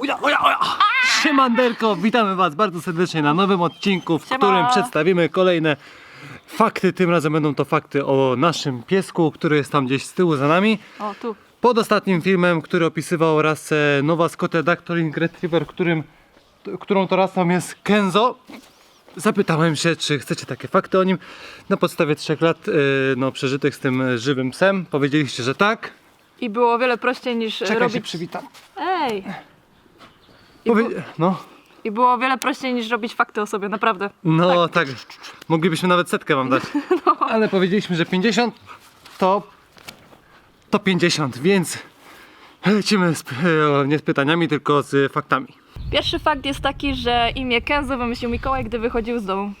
Uja, uja, uja. Siemanderko, witamy was bardzo serdecznie na nowym odcinku, w Siema. którym przedstawimy kolejne fakty. Tym razem będą to fakty o naszym piesku, który jest tam gdzieś z tyłu za nami. O, tu. Pod ostatnim filmem, który opisywał rasę Nowa Scotia Dactyling Retriever, którym, t- którą to rasą jest Kenzo, zapytałem się, czy chcecie takie fakty o nim. Na podstawie trzech lat yy, no, przeżytych z tym żywym psem powiedzieliście, że tak. I było o wiele prościej niż Czekaj, się robić... przywitam. Ej! I, Powie... bu- No, I było o wiele prościej niż robić fakty o sobie, naprawdę. no tak. Moglibyśmy nawet setkę wam dać. Ale powiedzieliśmy, że 50 to to 50, więc lecimy z, e, nie z pytaniami, tylko z faktami. Pierwszy fakt jest taki, że imię Kenzo wymyślił Mikołaj, gdy wychodził z domu.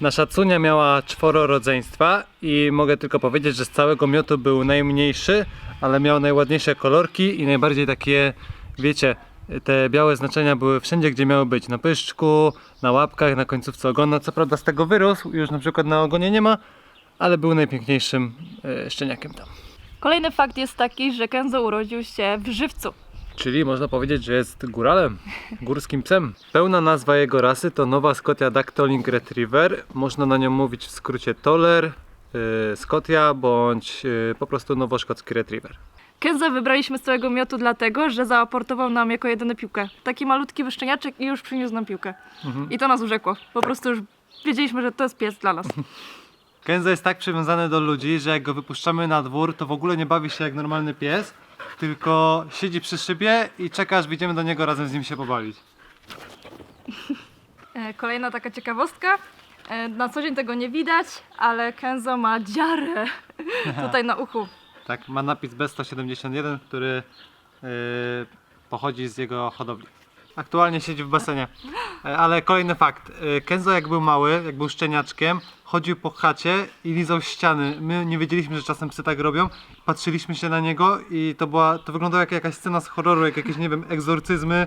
Nasza cunia miała czworo rodzeństwa i mogę tylko powiedzieć, że z całego miotu był najmniejszy, ale miał najładniejsze kolorki i najbardziej takie, wiecie, te białe znaczenia były wszędzie, gdzie miały być. Na pyszczku, na łapkach, na końcówce ogona. Co prawda z tego wyrósł, już na przykład na ogonie nie ma, ale był najpiękniejszym e, szczeniakiem tam. Kolejny fakt jest taki, że Kenzo urodził się w żywcu. Czyli można powiedzieć, że jest góralem, górskim psem. Pełna nazwa jego rasy to Nowa Scotia Dactyling Retriever. Można na nią mówić w skrócie Toller, yy, Scotia bądź yy, po prostu Nowoszkocki Retriever. Kenzo wybraliśmy z całego miotu dlatego, że zaaportował nam jako jedyny piłkę. Taki malutki wyszczeniaczek i już przyniósł nam piłkę. I to nas urzekło. Po prostu już wiedzieliśmy, że to jest pies dla nas. Kenzo jest tak przywiązany do ludzi, że jak go wypuszczamy na dwór, to w ogóle nie bawi się jak normalny pies, tylko siedzi przy szybie i czeka aż wyjdziemy do niego razem z nim się pobawić. E, Kolejna taka ciekawostka. E, Na co dzień tego nie widać, ale Kenzo ma dziarę tutaj na uchu. Tak, ma napis B171, który yy, pochodzi z jego hodowli. Aktualnie siedzi w basenie. E, Ale kolejny fakt. E, Kenzo jak był mały, jak był szczeniaczkiem, chodził po chacie i lizał ściany. My nie wiedzieliśmy, że czasem psy tak robią. Patrzyliśmy się na niego i to była, to wyglądało jak jakaś scena z horroru, jak jakieś, nie wiem, egzorcyzmy.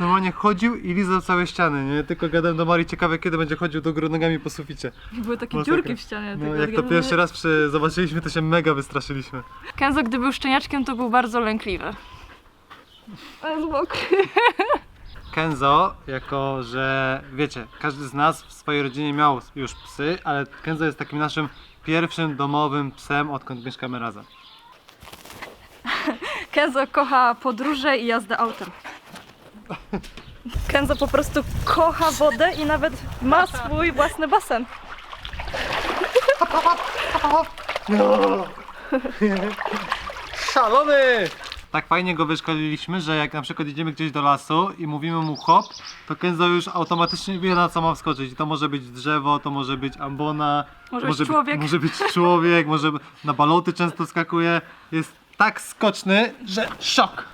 Normalnie chodził i lizał całe ściany, nie? Tylko gadałem do Marii, ciekawe kiedy będzie chodził do góry nogami po suficie. Były takie Masakra. dziurki w ścianie. No, tego jak to pierwszy raz przy, zobaczyliśmy, to się mega wystraszyliśmy. Kenzo, gdy był szczeniaczkiem, to był bardzo lękliwy. Ale mokry. Kenzo, jako że wiecie, każdy z nas w swojej rodzinie miał już psy, ale Kenzo jest takim naszym pierwszym domowym psem, odkąd mieszkamy razem. Kenzo kocha podróże i jazdę autem. Kenzo po prostu kocha wodę i nawet ma swój własny basen. Szalony! Tak fajnie go wyszkoliliśmy, że jak na przykład idziemy gdzieś do lasu i mówimy mu hop, to Kenzo już automatycznie wie na co ma wskoczyć. I to może być drzewo, to może być ambona, Może to być człowiek. może być człowiek, może na baloty często skakuje. Jest tak skoczny, że szok!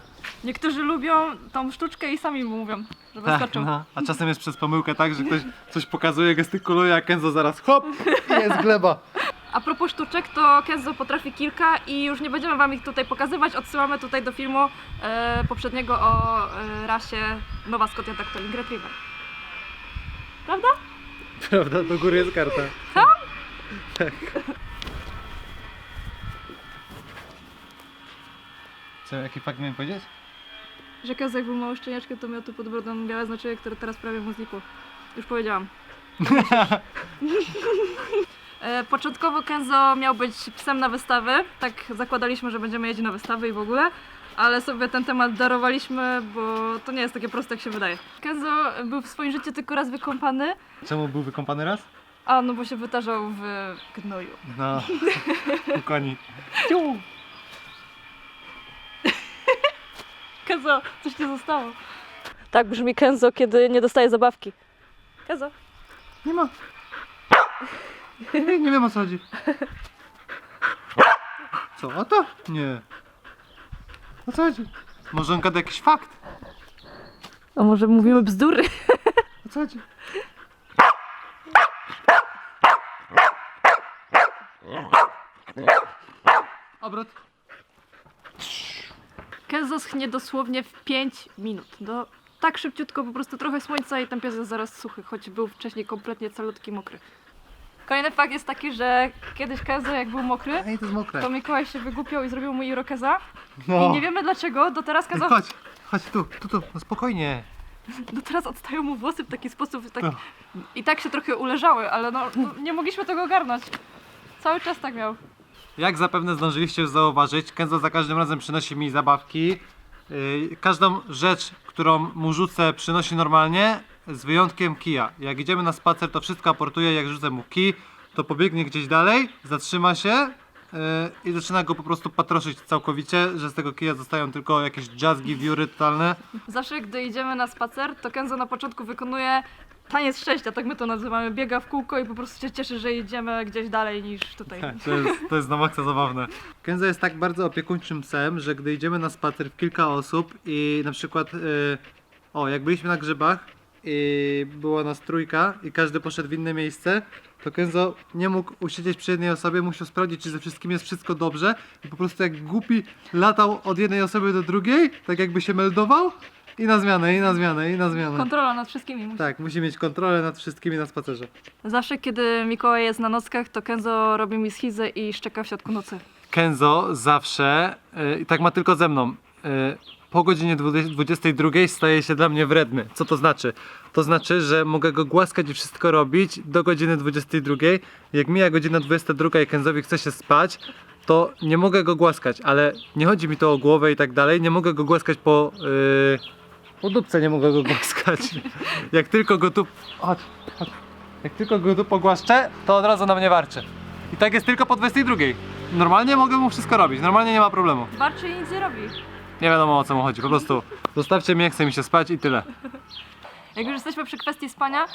Niektórzy lubią tą sztuczkę i sami mu mówią, że wyskoczą. no. A czasem jest przez pomyłkę tak, że ktoś coś pokazuje, gestykuluje, a Kenzo zaraz hop i jest gleba. A propos sztuczek, to Kenzo potrafi kilka i już nie będziemy wam ich tutaj pokazywać. Odsyłamy tutaj do filmu e, poprzedniego o e, rasie Nowa Scotia Dactyling Retriever. Prawda? Prawda? Do góry jest karta. Tak. Co, jaki fakt miałem powiedzieć? Że Kenzo jak był mały szczeniaczkiem, to miał tu pod brodą białe znaczenie, które teraz prawie mu znikło. Już powiedziałam. E, Początkowo Kenzo miał być psem na wystawy. Tak zakładaliśmy, że będziemy jeździć na wystawy i w ogóle. Ale sobie ten temat darowaliśmy, bo to nie jest takie proste, jak się wydaje. Kenzo był w swoim życiu tylko raz wykąpany, Czemu był wykąpany raz? a no bo się wytarzał w gnoju. No, u koni. Kenzo, coś ci zostało. Tak brzmi Kenzo, kiedy nie dostaje zabawki. Kenzo. Nie ma. Nie, wiem o co chodzi. Co, o to? Nie. O co chodzi? Może on gada jakiś fakt? A może mówimy bzdury? O co chodzi? Obrót. Kenzo schnie dosłownie w 5 minut. Do, tak szybciutko, po prostu trochę słońca i ten pies jest zaraz suchy, choć był wcześniej kompletnie calutki mokry. Kolejny fakt jest taki, że kiedyś Kenzo jak był mokry, Ej, to jest mokre. to Mikołaj się wygłupiał i zrobił mu irokeza. No. I nie wiemy dlaczego, do teraz Kenzo... Chodź, chodź tu, tu, tu, no spokojnie. No teraz odstają mu włosy w taki sposób, tak, No. i tak się trochę uleżały, ale no, no nie mogliśmy tego ogarnąć. Cały czas tak miał. Jak zapewne zdążyliście już zauważyć, Kenzo za każdym razem przynosi mi zabawki. Yy, każdą rzecz, którą mu rzucę, przynosi normalnie, z wyjątkiem kija. Jak idziemy na spacer, to wszystko aportuje. Jak rzucę mu kij, to pobiegnie gdzieś dalej, zatrzyma się yy, i zaczyna go po prostu patroszyć całkowicie, że z tego kija zostają tylko jakieś jazzgi, wióry totalne. Zawsze gdy idziemy na spacer, to Kenzo na początku wykonuje taniec szczęścia, tak my to nazywamy. Biega w kółko i po prostu się cieszy, że idziemy gdzieś dalej niż tutaj. To jest, to jest na maksa zabawne. Kenzo jest tak bardzo opiekuńczym psem, że gdy idziemy na spacer w kilka osób i na przykład, yy, o, jak byliśmy na grzybach i była nas trójka i każdy poszedł w inne miejsce, to Kenzo nie mógł usiedzieć przy jednej osobie, musiał sprawdzić, czy ze wszystkim jest wszystko dobrze i po prostu jak głupi latał od jednej osoby do drugiej, tak jakby się meldował i na zmianę, i na zmianę, i na zmianę. Kontrola nad wszystkimi. musi- Tak, musi mieć kontrolę nad wszystkimi na spacerze. Zawsze kiedy Mikołaj jest na nockach, to Kenzo robi mi schizę i szczeka w środku nocy. Kenzo zawsze, yy, i tak ma tylko ze mną, yy, po godzinie 20 22 staje się dla mnie wredny. Co to znaczy? To znaczy, że mogę go głaskać i wszystko robić do godziny 22. Jak mija godzina 22 i Kenzowi chce się spać, to nie mogę go głaskać, ale nie chodzi mi to o głowę i tak dalej, nie mogę go głaskać po... Yy, po dupce nie mogę go głaskać. Jak tylko go tu... Chodź, chodź. Jak tylko go tu pogłaszczę, to od razu na mnie warczy. I tak jest tylko po 22. Normalnie mogę mu wszystko robić, normalnie nie ma problemu. Warczy i nic nie robi. Nie wiadomo o co mu chodzi, po prostu zostawcie mnie, chce mi się spać i tyle. Jak już jesteśmy przy kwestii spania,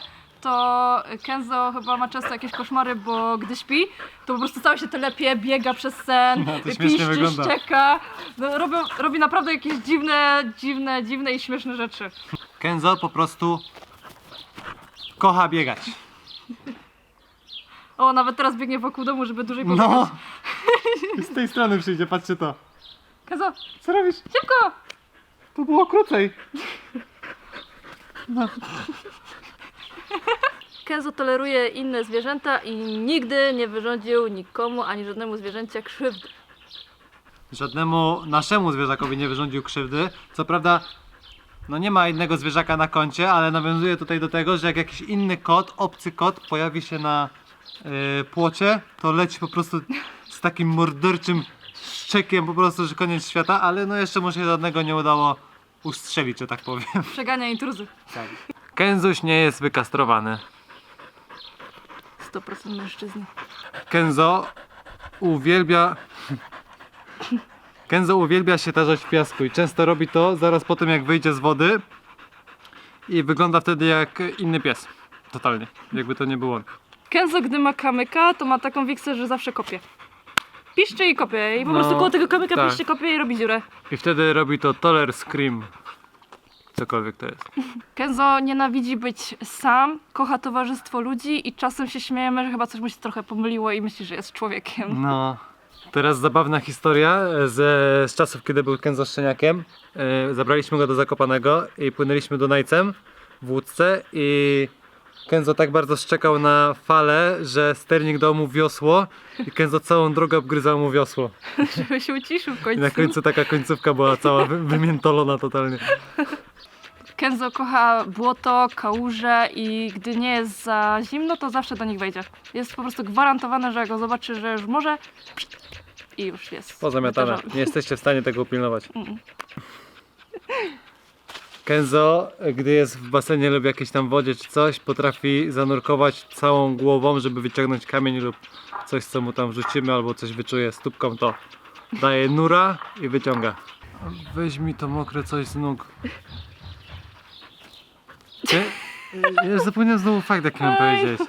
to Kenzo chyba ma często jakieś koszmary, bo gdy śpi, to po prostu cały się telepie, biega przez sen, No, to śmiesznie piszczy, wygląda. szczeka. No, robią, robi naprawdę jakieś dziwne, dziwne, dziwne i śmieszne rzeczy. Kenzo po prostu kocha biegać. O, nawet teraz biegnie wokół domu, żeby dłużej pobiegać. No! I z tej strony przyjdzie, patrzcie to. Kenzo, Co robisz? szybko! To było krócej. No. Kenzo toleruje inne zwierzęta i nigdy nie wyrządził nikomu ani żadnemu zwierzęcia krzywdy. Żadnemu naszemu zwierzakowi nie wyrządził krzywdy. Co prawda, no nie ma innego zwierzaka na koncie, ale nawiązuje tutaj do tego, że jak jakiś inny kot, obcy kot pojawi się na yy, płocie, to leci po prostu z takim morderczym szczekiem po prostu, że koniec świata, ale no jeszcze mu się żadnego nie udało ustrzelić, że tak powiem. Przegania intruzy. Kenzuś nie jest wykastrowany. 100% mężczyzny. Kenzo uwielbia. Kenzo uwielbia się tarzać w piasku i często robi to zaraz po tym jak wyjdzie z wody i wygląda wtedy jak inny pies. Totalnie. Jakby to nie było on. Kenzo, gdy ma kamyka, to ma taką wiksę, że zawsze kopie. Piszczy i kopie. I po No, prostu koło tego kamyka tak. piszczy, kopie i robi dziurę. I wtedy robi to Toller Scream. Cokolwiek to jest. Kenzo nienawidzi być sam, kocha towarzystwo ludzi i czasem się śmiejemy, że chyba coś mu się trochę pomyliło i myśli, że jest człowiekiem. No. Teraz zabawna historia ze, z czasów, kiedy był Kenzo szczeniakiem. E, zabraliśmy go do Zakopanego i płynęliśmy do Najcem w łódce i Kenzo tak bardzo szczekał na falę, że sternik dał mu wiosło i Kenzo całą drogę obgryzał mu wiosło. Żeby się uciszył w I końcu. na końcu taka końcówka była cała wy, wymiętolona totalnie. Kenzo kocha błoto, kałuże i gdy nie jest za zimno, to zawsze do nich wejdzie. Jest po prostu gwarantowane, że jak go zobaczy, że już może i już jest. Pozamiatane. Nie jesteście w stanie tego upilnować. Mm. Kenzo, gdy jest w basenie lub jakiejś tam wodzie czy coś, potrafi zanurkować całą głową, żeby wyciągnąć kamień lub coś, co mu tam wrzucimy, albo coś wyczuje stópką, to daje nura i wyciąga. Weź mi to mokre coś z nóg. Ty? Ja zapomniałem znowu fakt, jaki mam powiedzieć.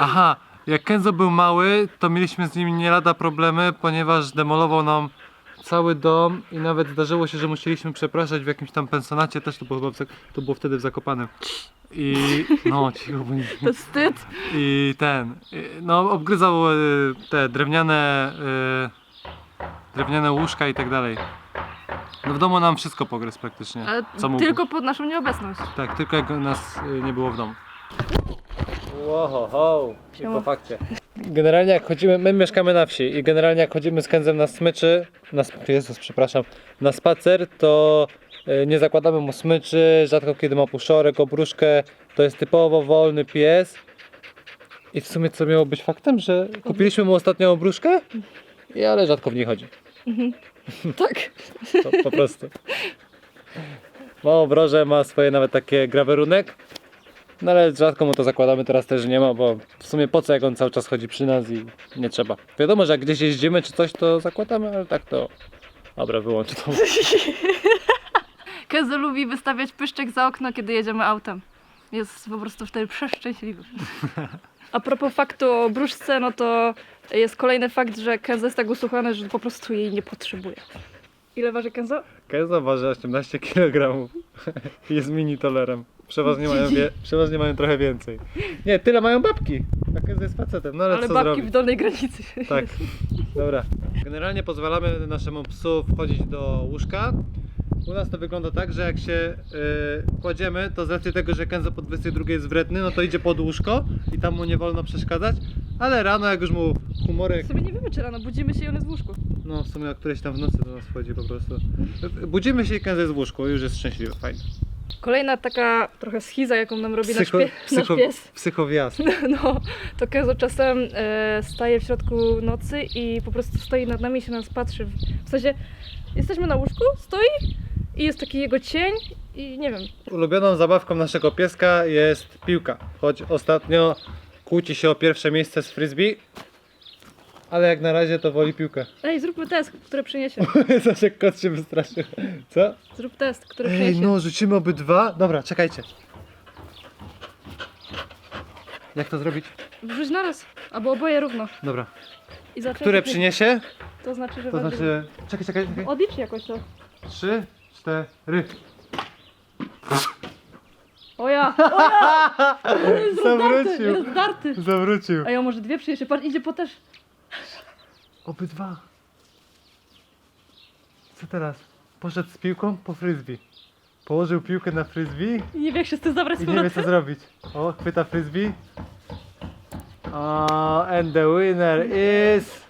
Aha, jak Kenzo był mały, to mieliśmy z nim nie lada problemy, ponieważ demolował nam cały dom i nawet zdarzyło się, że musieliśmy przepraszać w jakimś tam pensjonacie, też to było, chyba w, Zak- to było wtedy w Zakopanem. I no, cicho, bo nie, To wstyd. i ten, y, no obgryzał y, te drewniane, y, drewniane łóżka i tak dalej. No w domu nam wszystko pogryzł praktycznie. Ale Co mógł. tylko pod naszą nieobecność. Tak, tylko jak nas y, nie było w domu. Wow, ho, i Siema. po fakcie. Generalnie jak chodzimy, my mieszkamy na wsi i generalnie jak chodzimy z Kędzem na smyczy, na Jezus, przepraszam, na spacer, to E, Nie zakładamy mu smyczy, rzadko kiedy ma puszorek, obruszkę. To jest typowo wolny pies. I w sumie co miało być faktem, że kupiliśmy mu ostatnią obruszkę, i ale rzadko w niej chodzi. Tak. Po, po prostu. Ma obroże, ma swoje nawet takie grawerunek. No ale rzadko mu to zakładamy, teraz też nie ma, bo w sumie po co jak on cały czas chodzi przy nas i nie trzeba. Wiadomo, że jak gdzieś jeździmy czy coś, to zakładamy, ale tak to... Dobra, wyłącz to. Kenzo lubi wystawiać pyszczek za okno, kiedy jedziemy autem. Jest po prostu wtedy przeszczęśliwy. A propos faktu o bruszce, no to jest kolejny fakt, że Kenzo jest tak usłuchany, że po prostu jej nie potrzebuje. Ile waży Kenzo? Kenzo waży 18 kg. Jest mini tolerem. Przeważnie mają, wie, przeważnie mają trochę więcej. Nie, tyle mają babki. A Kenzo jest facetem, no ale, Ale co babki zrobić? w dolnej granicy. Tak, dobra. Generalnie pozwalamy naszemu psu wchodzić do łóżka. U nas to wygląda tak, że jak się y, kładziemy, to z racji tego, że Kenzo po 22 jest wredny, no to idzie pod łóżko i tam mu nie wolno przeszkadzać. Ale rano, jak już mu humorek, Sobie nie wiemy, czy rano budzimy się i on jest w łóżku. no w sumie o którejś tam w nocy do nas wchodzi po prostu. Budzimy się i Kenzo jest w łóżku, już jest szczęśliwy, fajnie. Kolejna taka trochę schiza, jaką nam robi Psycho, nasz, pie- psycho, nasz pies. psychowjazd. No, to Kenzo czasem e, staje w środku nocy i po prostu stoi nad nami i się na nas patrzy. W sensie, jesteśmy na łóżku, stoi i jest taki jego cień i nie wiem, Ulubioną zabawką naszego pieska jest piłka. Choć ostatnio kłóci się o pierwsze miejsce z frisbee, ale jak na razie to woli piłkę. Ej, zróbmy test, który przyniesie. Jak kot się wystraszył. Co? Zrób test, który Ej, przyniesie. no rzucimy obydwa. Dobra, czekajcie. Jak to zrobić? Wrzuć naraz, albo oboje równo. Dobra. I. Które przyniesie? To znaczy, że To znaczy... Czekaj, czekaj, czekaj. Odlicz jakoś to. Trzy, cztery. O ja! O ja! Jest rozdarty, Zawrócił. jest zdarty. Zawrócił. A ja może dwie przyniesie, patrz, idzie po też. Obydwa. Co teraz? Poszedł z piłką po frisbee. Położył piłkę na frisbee I nie wie jak się z tym zabrać z i nie wie co powrotem. zrobić. O, chwyta frisbee. O, and the winner is...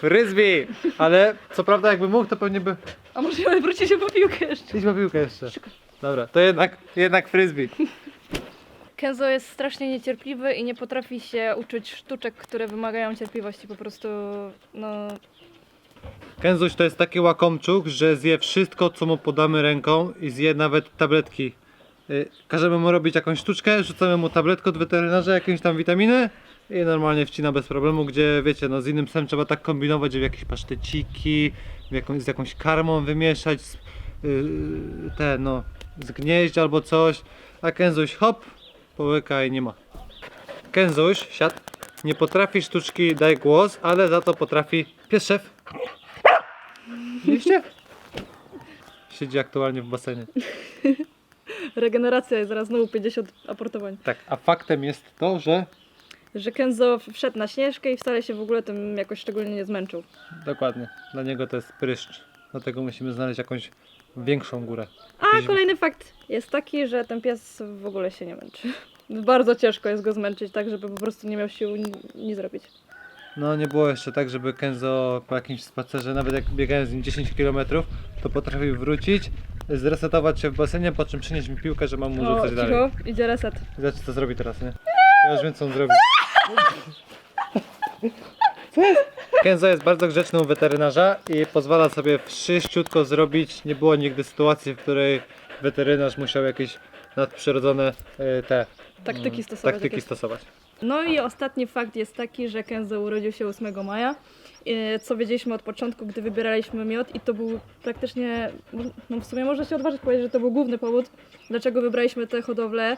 Frisbee! Ale co prawda jakby mógł, to pewnie by... A może wróci się po piłkę jeszcze. Idź po piłkę jeszcze. Dobra, to jednak, jednak frisbee. Kenzo jest strasznie niecierpliwy i nie potrafi się uczyć sztuczek, które wymagają cierpliwości. Po prostu, no, Kenzuś to jest taki łakomczuk, że zje wszystko, co mu podamy ręką i zje nawet tabletki. Y, Każemy mu robić jakąś sztuczkę, rzucamy mu tabletkę od weterynarza, jakieś tam witaminy i normalnie wcina bez problemu, gdzie wiecie, no z innym psem trzeba tak kombinować, żeby jakieś paszteciki, jakąś, z jakąś karmą wymieszać, z, yy, te no, zgnieść albo coś, a Kenzuś hop, połyka i nie ma. Kenzuś, siad, nie potrafi sztuczki daj głos, ale za to potrafi pies szef. Widzieliście? Siedzi aktualnie w basenie. regeneracja jest zaraz znowu 50 aportowań. Tak, a faktem jest to, że Że Kenzo wszedł na śnieżkę i wcale się w ogóle tym jakoś szczególnie nie zmęczył. dokładnie, dla niego to jest pryszcz. Dlatego musimy znaleźć jakąś większą górę. A kolejny fakt jest taki, że ten pies w ogóle się nie męczy. Bardzo ciężko jest go zmęczyć tak, żeby po prostu nie miał sił ni, ni zrobić. No nie było jeszcze tak, żeby Kenzo po jakimś spacerze, nawet jak biegałem z nim 10 km, to potrafił wrócić, zresetować się w basenie, po czym przynieść mi piłkę, że mam mu rzucać dalej. cicho, idzie reset. Zobacz co zrobi teraz, nie? Ja już wiem co on zrobi. Co jest? Kenzo jest bardzo grzeczny u weterynarza i pozwala sobie wszyściutko zrobić. Nie było nigdy sytuacji, w której weterynarz musiał jakieś nadprzyrodzone e, te Taktyki mm, stosować. taktyki jakieś. stosować. No i ostatni fakt jest taki, że Kenzo urodził się 8 maja, e, co wiedzieliśmy od początku, gdy wybieraliśmy miod i to był praktycznie, no w sumie można się odważyć powiedzieć, że to był główny powód, dlaczego wybraliśmy tę hodowlę,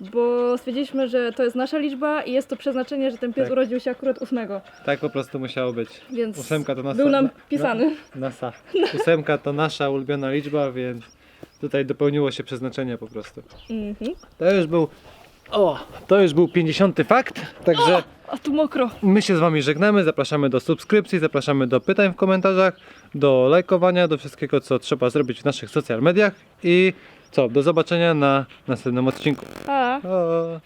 bo stwierdziliśmy, że to jest nasza liczba i jest to przeznaczenie, że ten pies Tak. urodził się akurat 8, Tak po prostu musiało być. więc Ósemka to nasza. był nam na- pisany. Na, nasa. Ósemka to nasza ulubiona liczba, więc tutaj dopełniło się przeznaczenie po prostu. Mhm. To już był. O, to już był 50 fakt. Także A tu mokro. my się z wami żegnamy. Zapraszamy do subskrypcji, zapraszamy do pytań w komentarzach, do lajkowania, do wszystkiego co trzeba zrobić w naszych social mediach. I co, do zobaczenia na następnym odcinku. A. O.